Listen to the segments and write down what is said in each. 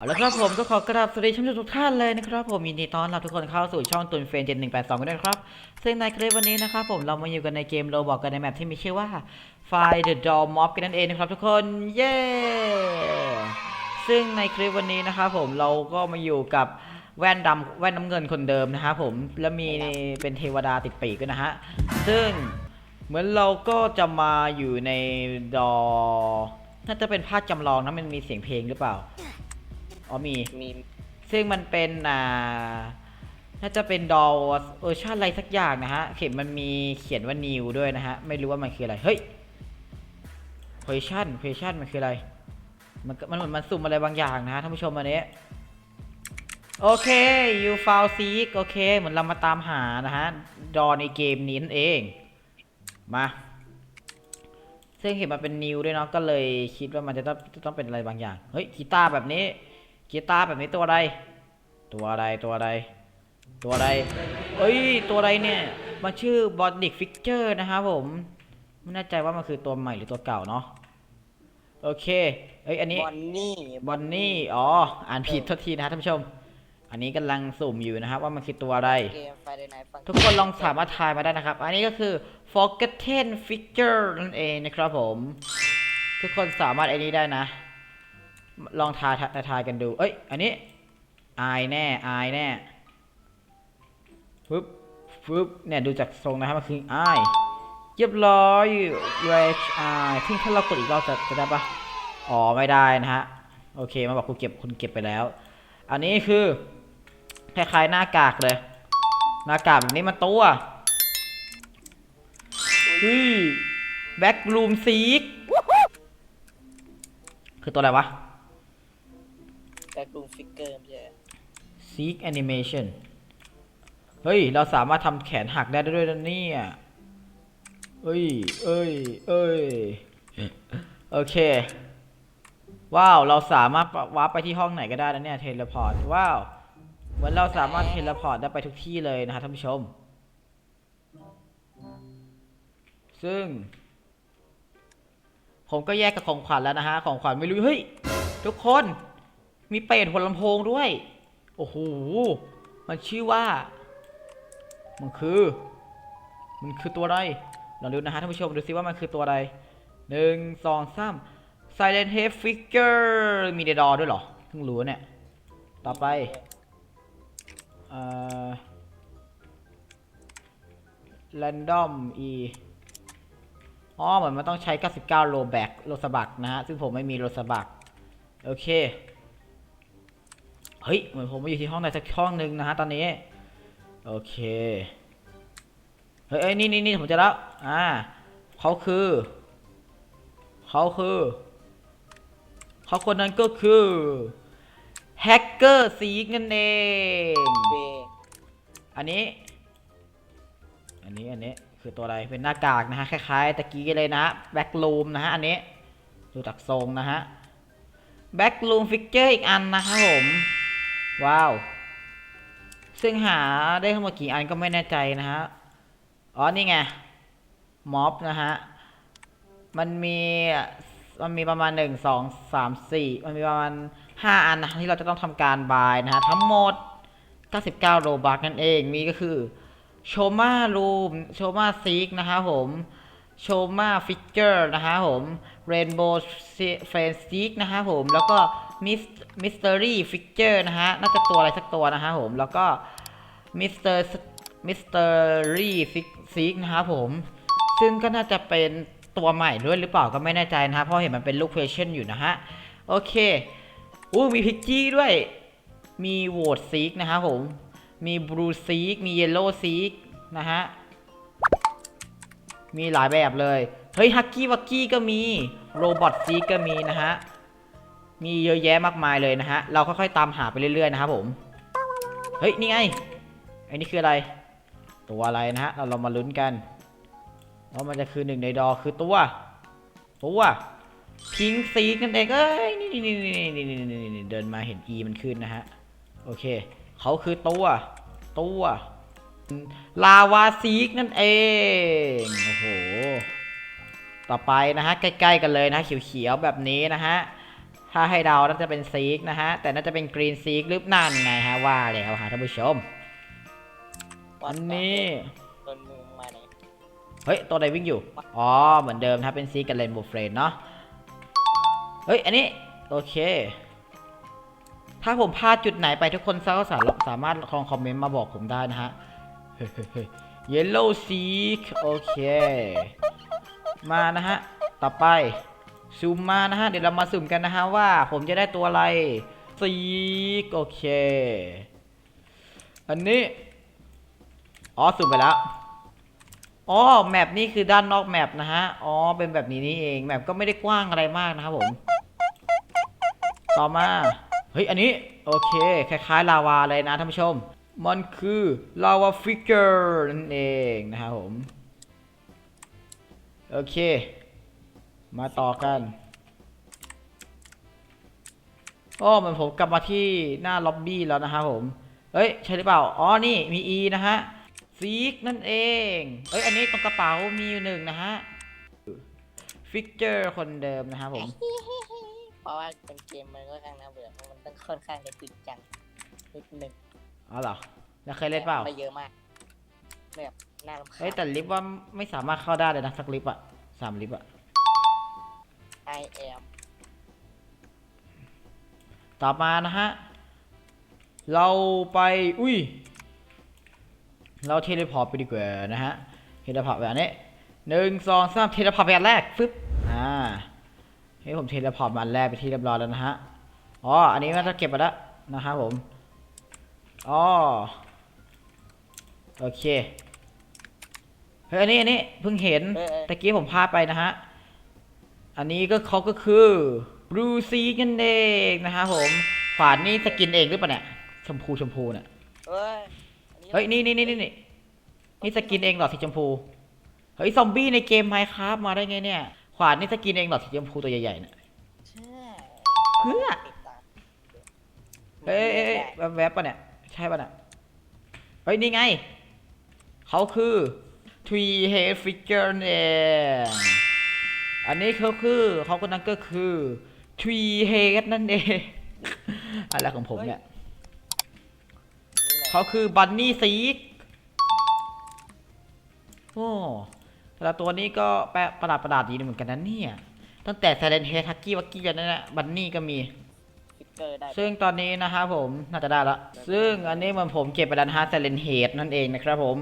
เอาละครับผมก็ขอกราบสวัสดีท่านผู้ชมทุกท่านเลยนะครับผมยินดีต้อนรับทุกคนเข้าสู่ช่องตุนเฟรนเจ็ดหนึ่งแปดสองกันด้วยครับ ซึ่งในคลิปวันนี้นะครับผมเรามาอยู่กันในเกมโรบอกกันในแมปที่มีชื่อว่า Find the Doll Mob กันนั่นเองนะครับทุกคนเย้ซึ่งในคลิปวันนี้นะครับผมเราก็มาอยู่กับแว่นดำแว่นน้ำเงินคนเดิมนะครับผมแล้วมีเป็นเทวดาติดปีกด้วยนะฮะซึ่งเหมือนเราก็จะมาอยู่ในดอน่าจะเป็นภาคจำลองนะมันมีเสียงเพลงหรือเปล่า อ๋อมี มีซึ่งมันเป็นอ่าน่าจะเป็นดอลเวอร์ชันอะไรสักอย่างนะฮะ เข็มมันมีเขียนว่า new ด้วยนะฮะ ไม่รู้ว่ามันคืออะไร เฮ้ย question question มันคืออะไร มันก็มันเหมือนมันสุ่มอะไรบางอย่างนะฮะท่านผู้ชมอันนี้โอเค you found seek โอเค เหมือนเรามาตามหานะฮะ ดอในเกมนี้นั่นเอง มา ซึ่งเห็นมันเป็นนิวด้วยเนาะ ก็เลยคิดว่ามันจะต้องจะต้องเป็นอะไรบางอย่าง เฮ้ยกีตาร์แบบนี้ กีตาร์แบบนี้ตัวอะไร ตัวอะไรตัวอะไร ตัวอะไรเอ้ยตัวอะไรเนี่ย มันชื่อบอดดิกฟิกเจอร์นะครับผม ไม่แน่ใจว่ามันคือตัวใหม่หรือตัวเก่าเนาะ โอเค เอ้ยอันนี้ บอนนี่ บอนนี่ อ๋อ อ่านผิดโทษทีนะครับท่านผู้ชม อันนี้กำลังสุ่มอยู่นะครับว่ามันคือตัวอะไรเกม Friday Night Funkin' ทุกคนลองสามารถทายมาได้นะครับ อันนี้ก็คือ forgotten figure นั่นเองนะครับผม ทุกคนสามารถไอ้นี้ได้นะ ลองทายทายทายกันดู เอ้ย อันนี้อายแน่อายแน่ปึ๊บปึ๊บเนี่ยดูจากทรงนะครับมันคืออายเรียบร้อย rage eye ซึ่งถ้าเรากดอีกรอบจะจะได้ปะอ๋อไม่ได้นะฮะ โอเคมาบอกคุณเก็บคุณเก็บไปแล้ว อันนี้คือคล้ายๆหน้ากากเลย หน้ากากแบบนี้มันตัวฮ้ยแบ็กลูมซีกคือตัวอะไรวะ ฟิกเกอร์ไม่ใช่ Seek Animation เฮ้ย เราสามารถทำแขนหักได้ด้วยนะเนี่ยเอ้ย เอ้ย เอ้ย โอเค ว้าว เราสามารถวาร์ปไปที่ห้องไหนก็ได้นะเนี่ย เทเลพอร์ต ว้าวเหมือนเราสามารถเทเลพอร์ตได้ไปทุกที่เลยนะครับท่านผู้ชม ซึ่ง ผมก็แยกกับของขวัญแล้วนะฮะ ของขวัญไม่รู้ เฮ้ย ทุกคน มีเป็ดหัวลำโพงด้วย โอ้โห มันชื่อว่า มันคือ มันคือตัวอะไรลองดูนะฮะท่านผู้ชมดูซิว่ามันคือตัวอะไรหนึ่งสองสาม Silent Head Figure มีเดดอด้วยเหรอเพิ่งรู้เนี่ย ต่อไปเอ่อ Random E อ๋อเหมือนมันต้องใช้ 99 โลแบกโลสบักนะฮะ ซึ่งผมไม่มีโลสบัก โอเค ฮ้ย เหมือนผมมาอยู่ที่ห้องใดสักห้องหนึ่งนะฮะตอนนี้ โอเค เฮ้ยนี่นี่นี่ผมเจะแล้ว อ่าเขาคือ เขาคือ เขาคนนั้นก็คือแฮกเกอร์ซีกนั่นเองเวอันนี้ อันนี้ อันนี้ คือตัวอะไร เป็นหน้ากากนะฮะ คล้ายๆตะกี้เลยนะแบ็กลูมนะฮะ อันนี้ ดูจากทรงนะฮะแบ็กลูมฟิกเจอร์อีกอันนะครับผม ว้าว ซึ่งหาได้ทั้งหมดกี่อันก็ไม่แน่ใจนะฮะ อ๋อ นี่ไง ม็อบนะฮะ มันมี มันมีประมาณหนึ่งสองสามสี่มันมีประมาณห้าอันนะที่เราจะต้องทำการบายนะฮะ ทั้งหมด 99โลบักนั่นเอง มีก็คือโชมารูมโชมาซีกนะฮะผมโชมาฟิกเจอร์นะฮะผมเรนโบว์เฟนซีกนะฮะผมแล้วก็ มิสมิสเตอรี่ฟิกเจอร์นะฮะ น่าจะตัวอะไรสักตัวนะฮะผม แล้วก็มิสเตอร์มิสเตอรี่ซีกนะฮะผม ซึ่งก็น่าจะเป็นตัวใหม่ด้วยหรือเปล่าก็ไม่แน่ใจนะฮะ เพราะเห็นมันเป็นลูกเพชนอยู่นะฮะ โอเคอู้มีพิกจี้ด้วย มีโวตซีกนะฮะผม มีบลูซีกมีเยลโล่ซีกนะฮะ มีหลายแบบเลย เฮ้ยฮักกี้วักกี้ก็มี โรบอทซีก็มีนะฮะ มีเยอะแยะมากมายเลยนะฮะ เราค่อยๆตามหาไปเรื่อยๆนะครับผม เฮ้ย นี่ไง ไอ้นี่คืออะไร ตัวอะไรนะฮะ เราลองมาลุ้นกันว่ามันจะคือหนึ่งในดอคือตัว ตัวพิงซีกนั่นเองเอ้ย นี่นี่นี่นี่นี่นี่นี่เดินมาเห็นอีมันขึ้นนะฮะ โอเค เขาคือตัว ตัว ลาวาซีกนั่นเอง โอ้โห ต่อไปนะฮะ ใกล้ ๆ กันเลยนะเขียวๆแบบนี้นะฮะ ถ้าให้เดาน่าจะเป็นซีกนะฮะ แต่น่าจะเป็นกรีนซีกหรือนั่นไงฮะว่าแล้วฮะท่านผู้ชมอันนี้โดนมือมาไหนเฮ้ย ตัวใดวิ่งอยู่ อ๋อ เหมือนเดิมถ้าเป็นซีกับเรนโบเฟรนเนาะ เฮ้ย อันนี้ โอเค ถ้าผมพลาดจุดไหนไปทุกคนก็สามารถสามารถลองคอมเมนต์มาบอกผมได้นะฮะเยเยลโล่ซีกโอเค มานะฮะ ต่อไป ซูมมานะฮะ เดี๋ยวเรามาสุ่มกันนะฮะว่าผมจะได้ตัวอะไรซีกโอเค อันนี้ อ๋อสุ่มไปแล้ว อ๋อแมปนี้คือด้านนอกแมปนะฮะ อ๋อ เป็นแบบนี้นี่เอง แมปก็ไม่ได้กว้างอะไรมากนะครับผม ต่อมา เฮ้ย อันนี้ โอเค คล้ายๆ ลาวาเลยนะท่านผู้ชม มันคือลาวาฟิกเกอร์นั่นเองนะครับผม โอเค มาต่อกันอ๋อเหมันผมกลับมาที่หน้าล็อบบี้แล้วนะครับผมเฮ้ย ใช่หรือเปล่า อ๋อ นี่มี E นะฮะซีกนั่นเอง เอ้ย อันนี้ตรงกระเป๋ามีอยู่หนึ่งนะฮะ ฟิกเจอร์คนเดิมนะครับผม เพราะว่าเป็นเกมมันก็ค่อนข้างน่าเบื่อเพราะมันต้องค่อนข้างจะจริงจังนิดหนึ่งอ๋อเหรอ แล้วเคยเล่นเปล่าไม่เยอะมากแบบน่ารำคาญเฮ้ยแต่ลิฟต์ว่าไม่สามารถเข้าได้เลยนะสักลิฟต์อะสามลิฟต์อะ I am ต่อมานะฮะ เราไป อุ้ย เราเทเลพอร์ตไปดีกว่านะฮะ เทเลพอร์ตแบบนี้หนึ่งสองสามเทเลพอร์ตไปอันแรกฟึบอ่าให้ผมเทเลพอร์ตมาอันแรกไปที่เรียบร้อยแล้วนะฮะ อ๋อ อันนี้มันจะเก็บไปแล้วนะครับผม อ๋อ โอเค เฮ้ย อันนี้ อันนี้เพิ่งเห็นเออเออตะกี้ผมพลาดไปนะฮะ อันนี้ก็เขาก็คือรูซีกันเองนะครับผมขวานนี่สกินเองหรือเปล่าเนี่ยชมพูชมพูเนี่ยเฮ้ยอัเฮ้ยนี่นี่นี่นี่นี่นี่สกินเองเหรอสีชมพูเฮ้ยซอมบี้ในเกมไมค์ครับมาได้ไงเนี่ย ขวานนี่สกินเองเหรอสีชมพูตัวใหญ่ๆเนี่ย ใช่เพื่อ ติดตามเอ้ยเอ้ยเอ้ยแวบแวบปะเนี่ย ใช่ปะเนี่ยเฮ้ย นี่ไง เขาคือ Three Head Figure นั่นเอง อันนี้เขาคือเขาคนนั้นก็คือ Three Head นั่นเอง อะไรของผมเนี่ยนี่แหละเขาคือบันนี่ซีกโอ้แต่ละตัวนี้ก็แปลกประหลาดประหลาดดีเหมือนกันนะเนี่ย ตั้งแต่ s ซเลนเฮทักกี้วักกี้แล้วนั่นแหละบันนี่ก็มีฟิกเกอร์ได้ซึ่งตอนนี้นะครับผมน่าจะได้ละ ซึ่งอันนี้เหมันผมเก็บไปแล้วนะฮะ s ซเลนเฮดนั่นเองนะครับผม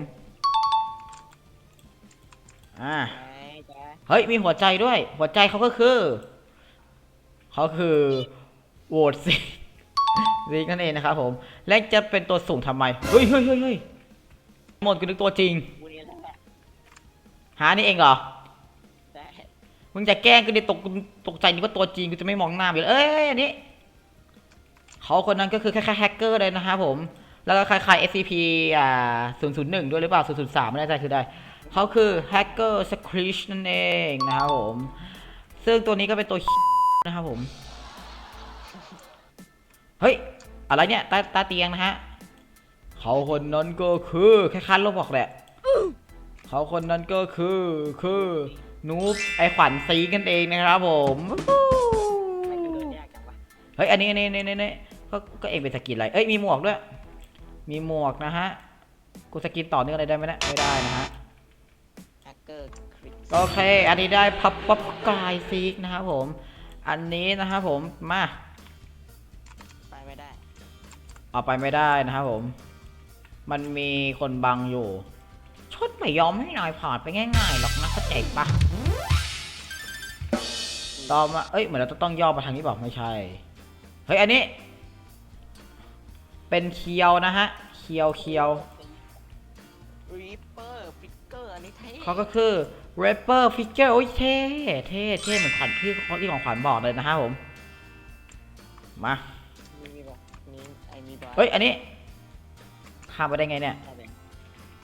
อ่าไหนจ๊ะ เฮ้ย มีหัวใจด้วย หัวใจเขาก็คือเขาคือโหวตซิซิกนั่นเองนะครับผม และจะเป็นตัวสุ่มทำไมเฮ้ยเฮ้ยเฮ้ยเฮ้ยหมดกูนึกตัวจริงกูนี่แหานี่เองเหรอ มึงจะแกล้งกูดิตกตกใจนึกว่าตัวจริงกูจะไม่มองหน้าไปเลยเอ้ยอันนี้เขาคนนั้นก็คือแคล้ายๆแฮกเกอร์เลยนะครับผม แล้วก็คล้ายๆ SCP อ่า001 ด้วยหรือเปล่า 003 ไม่แน่ใจคือได้ เขาคือแฮกเกอร์สคริชนั่นเองนะครับผม ซึ่งตัวนี้ก็เป็นตัวนะครับผม เฮ้ย อะไรเนี่ยใต้ใต้เตียงนะฮะ เขาคนนั้นก็คือคล้ายๆโลบอกแหละ เขาคนนั้นก็คือคือนูบไอขวัญซีกันเองนะครับผมไม่กระโดดยากจังวะเฮ้ยอันนี้อันนี้อันนี้อันนี้ก็ก็เองเป็นสกินอะไร เอ้ย มีหมวกด้วย มีหมวกนะฮะ กูสกินต่อเนื่องอะไรได้ไหมเนะไม่ได้นะฮะแฮกเกอร์คริสโอเค อันนี้ได้พับปับกายซีกนะครับผม อันนี้นะครับผม มาไปไม่ได้ เอาไปไม่ได้นะครับผม มันมีคนบังอยู่ ชดไม่ยอมให้นายผ่านไปง่ายๆหรอกนะเข้าใจปะต่อมา เอ้ย เหมือนเราจะต้องย่อมาทางนี้บอกไม่ใช่ เฮ้ย อันนี้ เป็นเคียวนะฮะ เคียวเคียวรีเปอร์ฟิกเกอร์อันนี้เท่เขาก็คือ rapper figure โอ้ยเท่เท่เท่เหมือนขวัญที่ที่ของขวัญบอกเลยนะฮะผม มามีมีบอกมีไอ้มีบอกเฮ้ย อันนี้ข้ามไปได้ไงเนี่ยอะไร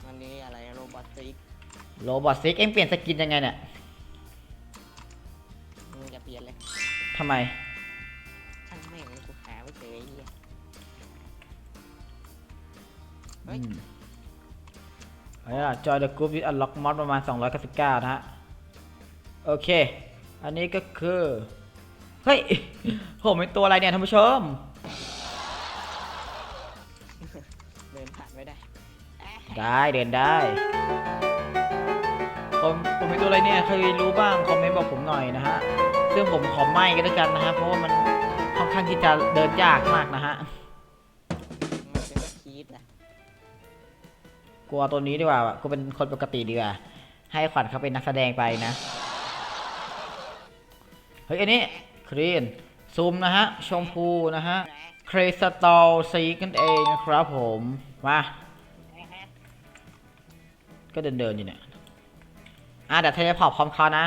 อันนี้อะไรโรบอทซิกโรบอทซิกเอ็งเปลี่ยนสกินยังไงเนี่ยมึงจะเปลี่ยนเลยทำไม เฮ้ยอืมเอาล่ะ join the group with unlock mod ประมาณ 299 นะฮะ โอเค อันนี้ก็คือ เฮ้ยผมเป็นตัวอะไรเนี่ยท่านผู้ชม เดินผ่านไม่ได้อะได้เดินได้ ผมผมเป็นตัวอะไรเนี่ยเคยรู้บ้าง คอมเมนต์บอกผมหน่อยนะฮะ ซึ่งผมขอไม่ก็แล้วกันนะฮะ เพราะว่ามันค่อนข้างที่จะเดินยากมากนะฮะ กลัวตัวนี้ดีกว่ากูเป็นคนปกติดีกว่า ให้ขวัญเขาเป็นนักแสดงไปนะ เฮ้ย อันนี้ครีนซูมนะฮะ ชมพูนะฮะ เครสตอลซีกันเองนะครับผม มา ก็เดินเดินอยู่เนี่ย อะเดี๋ยวเทเลพอร์ตพร้อมเขานะ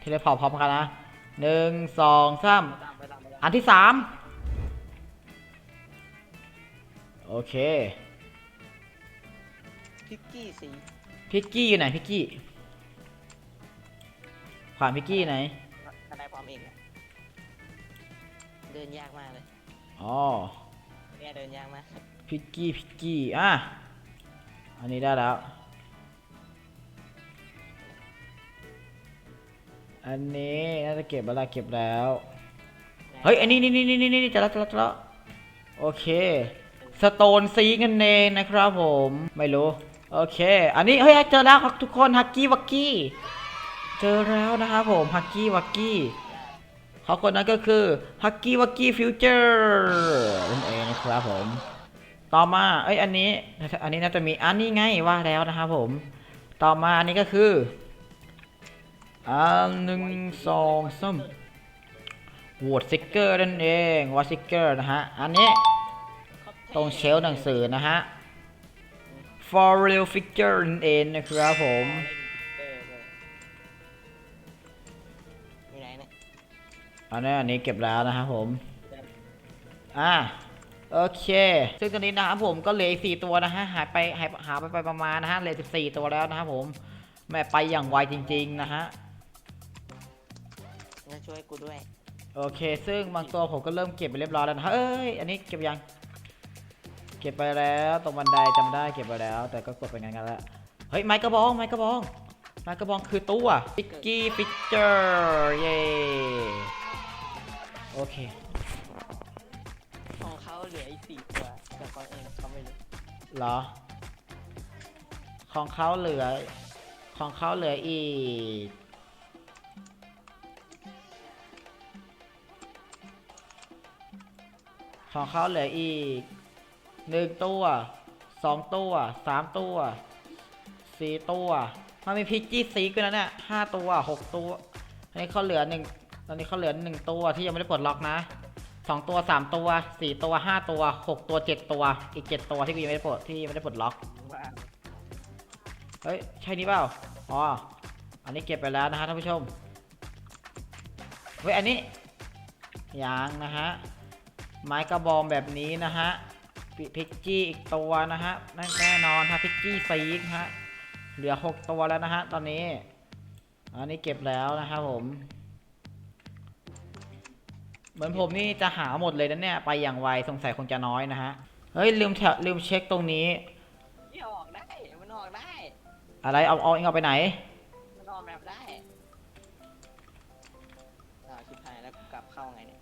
เทเลพอร์ตพร้อมเขานะหนึ่งสองสามอันที่สามโอเค พิกกี้สีพิกกี้อยู่ไหนพิกกี้ขวานพิกกี้ไหนทนายความเองอะเดินยากมากเลยอ๋อเนี่ยเดินยากมากพิกกี้พิกกี้อะอันนี้ได้แล้ว อันนี้น่าจะเก็บเวลาเก็บแล้ว เฮ้ยอันนี้นี่นี่นี่นี่นี่จะแล้วจะแล้วจะแล้วโอเคสโตนซีกันเองนะครับผม ไม่รู้ โอเค อันนี้เฮ้ยเจอแล้วครับทุกคนฮักกี้วักกี้ เจอแล้วนะครับผมฮักกี้วักกี้เขาคนนั้นก็คือฮักกี้วักกี้ฟิวเจอร์นั่นเองนะครับผม ต่อมาเอ้ยอันนี้ อันนี้น่าจะมีอันนี้ไงว่าแล้วนะครับผม ต่อมาอันนี้ก็คืออันหนึ่งสองสามวอดซิกเกอร์นั่นเองวอดซิกเกอร์นะฮะ อันนี้ตรงเชลหนังสือนะฮะ for real figure นั่นเองนะครับผมเออเอออยู่ไหนเนี่ยอันนี้อันนี้เก็บแล้วนะครับผม อ่า โอเค ซึ่งตอนนี้นะครับผมก็เหลืออีกสี่ตัวนะฮะ หายไปหายหาไปไปประมาณนะฮะ เหลือสิบสี่ตัวแล้วนะครับผม แม่ไปอย่างไวจริง ๆ นะฮะจะช่วยกูด้วย โอเค ซึ่งบางตัวผมก็เริ่มเก็บไปเรียบร้อยแล้วนะฮะเอ้ย อันนี้เก็บยัง เก็บไปแล้วตรงบันไดจำได้เก็บไปแล้ว แต่ก็กดไปงานกันแล้วเฮ้ยไม้กระบองไม้กระบองไม้กระบองคือตัวปิกกี้ปิกเจอร์เย้โอเคของเขาเหลืออีกสี่ตัวแต่ของเองเขาไม่รู้เหรอ ของเขาเหลือ ของเขาเหลืออีกของเขาเหลืออีก หนึ่งตัวสองตัวสามตัวสี่ตัวมันมีพิกกี้ซีกันนะเนี่ยห้าตัวหกตัว อันนี้เขาเหลือหนึ่งตอนนี้เขาเหลือหนึ่งตัวที่ยังไม่ได้ปลดล็อกนะสองตัวสามตัวสี่ตัวห้าตัวหกตัวเจ็ดตัว อีกเจ็ดตัวที่กูยังไม่ได้ปลดที่ยังไม่ได้ปลดล็อกเฮ้ยใช่นี่เปล่าอ๋ออันนี้เก็บไปแล้วนะฮะท่านผู้ชมเฮ้ยอันนี้ยังนะฮะไม้กระบองแบบนี้นะฮะ พิพิกกี้อีกตัวนะฮะแน่แน่นอนฮะพิกกี้ซีกฮะเหลือหกตัวแล้วนะฮะตอนนี้ อันนี้เก็บแล้วนะครับผม เหมือนผมนี่จะหาหมดเลยนะเนี่ย ไปอย่างไวสงสัยคงจะน้อยนะฮะ เฮ้ย ลืมแถลืมเช็คตรงนี้นี่ออกได้ มันออกได้ อะไรเอาเอาเองเอาไปไหน มันออกแบบได้อ่าชิบหายแล้วกูกลับเข้าไงเนี่ย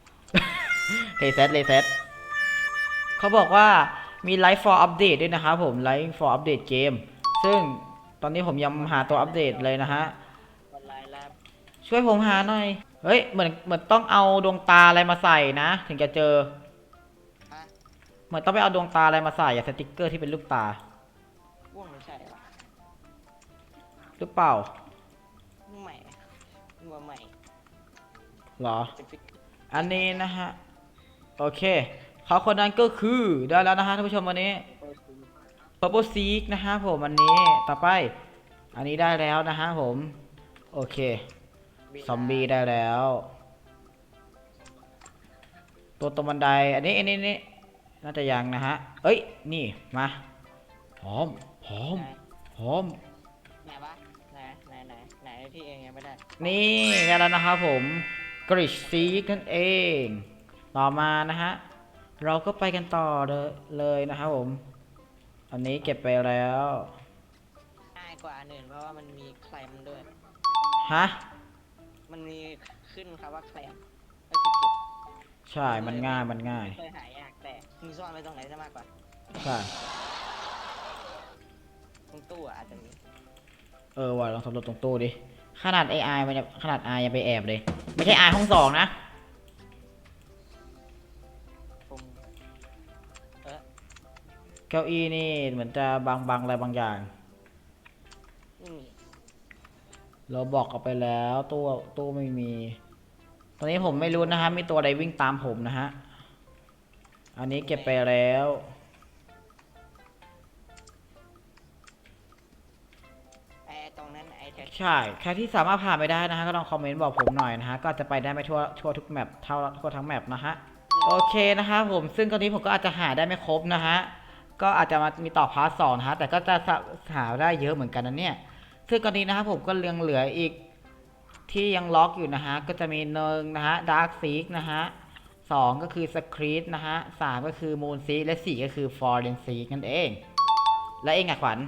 เ e เซตเ e เซต เขาบอกว่ามี Life for Update ด้วยนะครับผม Life for Update เกม ซึ่งตอนนี้ผมยังหาตัวอัปเดตเลยนะฮะ วันไลน์แล้วช่วยผมหาหน่อย เฮ้ย เหมือนเหมือนต้องเอาดวงตาอะไรมาใส่นะ ถึงจะเจอ ฮะเหมือนต้องไปเอาดวงตาอะไรมาใส่อะสติกเกอร์ที่เป็นรูปตา ว่วงไม่ใช่หรอหรือเปล่าใหม่วัวใหม่เหรอเป็นฟิกอันนี้นะฮะ โอเค เขาคนนั้นก็คือได้แล้วนะฮะท่านผู้ชมวันนี้เปิดซี Purple Seek นะฮะผมอันนี้ต่อไป อันนี้ได้แล้วนะฮะผม โอเค ซอมบี้ได้แล้ว ตัวตรงบันได อันนี้อันนี้นี่น่าจะยังนะฮะ เอ้ย นี่ มาพร้อมพร้อมพร้อม ไหนวะไหนไหนไหนไหนที่เองยังไม่ได้ นี่ได้แล้วนะครับผมกริชซีกนั่นเอง ต่อมานะฮะ เราก็ไปกันต่อเลยเลยนะครับผม อันนี้เก็บไปแล้ว ง่ายกว่าอันอื่นเพราะว่ามันมีแคลมด้วย ฮะ มันมีขึ้นครับว่าแคลมที่เก็บใช่ มันง่าย มันง่าย เคยหายากแต่มึงซ่อนไว้ตรงไหนได้มากกว่าใช่ ตรงตู้อะอาจจะมีเออว่ะลองสำรวจตรงตู้ดิ ขนาด AI มันยังขนาด AI ยังไปแอบเลย ไม่ใช่ AI ห้องสองนะ เก้าอี้นี่เหมือนจะบางบางอะไรบางอย่างไม่มีเราบอกเอาไปแล้วตู้ตู้ไม่มี ตอนนี้ผมไม่รู้นะฮะมีตัวอะไรวิ่งตามผมนะฮะ อันนี้เก็บไปแล้ว ไอ้ตรงนั้นไอ้แถวใช่ ใครที่สามารถผ่านไปได้นะฮะ ก็ลองคอมเมนต์บอกผมหน่อยนะฮะ ก็อาจจะไปได้ไม่ทั่วทั่วทุกแมปเท่าทั่วทั้งแมปนะฮะ โอเคนะครับผม ซึ่งตอนนี้ผมก็อาจจะหาได้ไม่ครบนะฮะ ก็อาจจะมามีต่อพาร์ทสองนะฮะแต่ก็จะหาได้เยอะเหมือนกันนะเนี่ยซึ่งตอนนี้นะครับผมก็เลืองเหลืออีกที่ยังล็อกอยู่นะฮะก็จะมีหนึ่งนะฮะดาร์กซีกนะฮะสองก็คือสครีตนะฮะสามก็คือมูนซีและสี่ก็คือฟอร์เรนซีนั่นเอง และเองอะขวัญ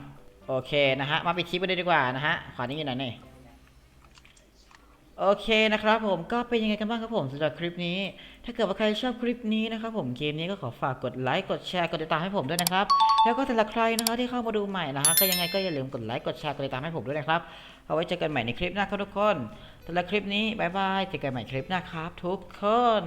โอเคนะฮะมาไปดคลิปไปเลยดีกว่านะฮะขวัญนี่อยู่ไหนเนี่ย โอเคนะครับผมก็เป็นยังไงกันบ้างครับผมสำหรับคลิปนี้ ถ้าเกิดว่าใครชอบคลิปนี้นะครับผมเกมนี้ก็ขอฝากกดไลค์กดแชร์กดติดตามให้ผมด้วยนะครับ แล้วก็สำหรับใครนะคะที่เข้ามาดูใหม่นะฮะก็ยังไงก็อย่าลืมกดไลค์กดแชร์กดติดตามให้ผมด้วยนะครับเอาไว้เจอกันใหม่ในคลิปหน้าครับทุกคนสำหรับคลิปนี้บายบายเจอกันใหม่คลิปหน้าครับทุกคน